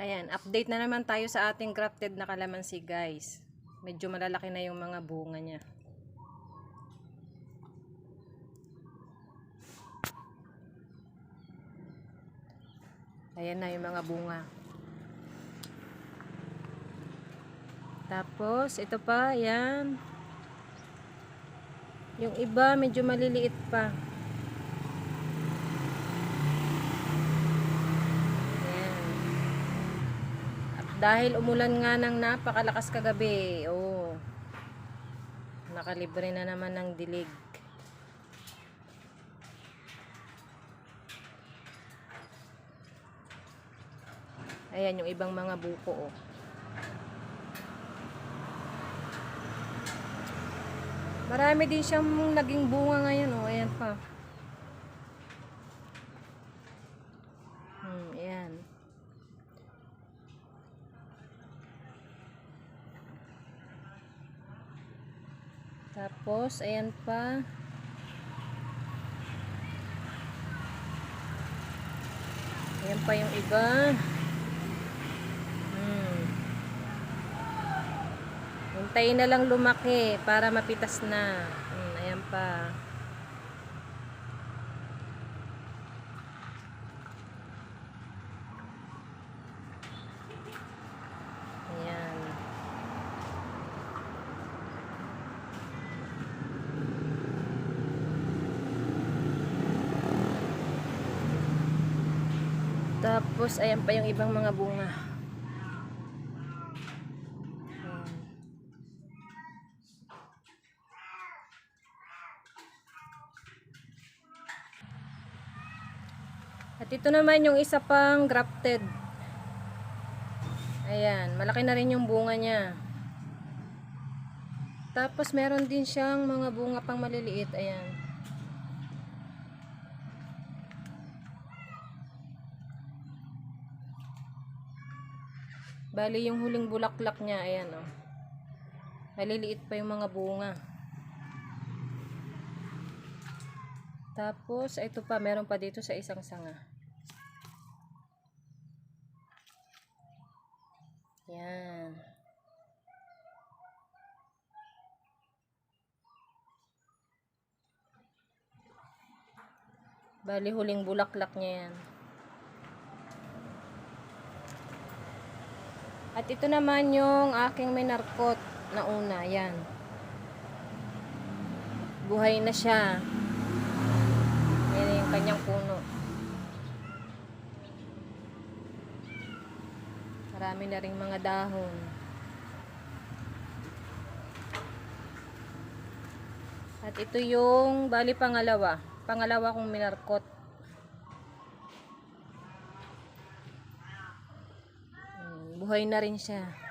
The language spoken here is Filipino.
Ayan, update na naman tayo sa ating grafted na kalamansi guys. Medyo malalaki na yung mga bunga niya. Ayan na yung mga bunga. Tapos, ito pa, ayan. Yung iba, medyo maliliit pa. Dahil umulan nga ng napakalakas kagabi, oh, nakalibre na naman ng dilig. Ayan yung ibang mga buko, oh. Marami din siyang naging bunga ngayon, oh. Ayan pa. Hmm, ayan. Tapos, ayan pa. Ayan pa yung iba. Hmm. Hintayin na lang lumaki para mapitas na. Hmm, ayan pa. Ayan. Tapos, ayan pa yung ibang mga bunga. At ito naman yung isa pang grafted. Ayan, malaki na rin yung bunga niya. Tapos meron din siyang mga bunga pang maliliit. Ayan. Bali yung huling bulaklak niya, ayan oh. Maliliit pa yung mga bunga. Tapos, ito pa, meron pa dito sa isang sanga. Yan. Bali, huling bulaklak niya yan. At ito naman yung aking minarkot na una. Yan. Buhay na siya. Yan yung kanyang puno. Marami na ring mga dahon. At ito yung bali pangalawa. Pangalawa kong minarkot. Buhay na rin siya.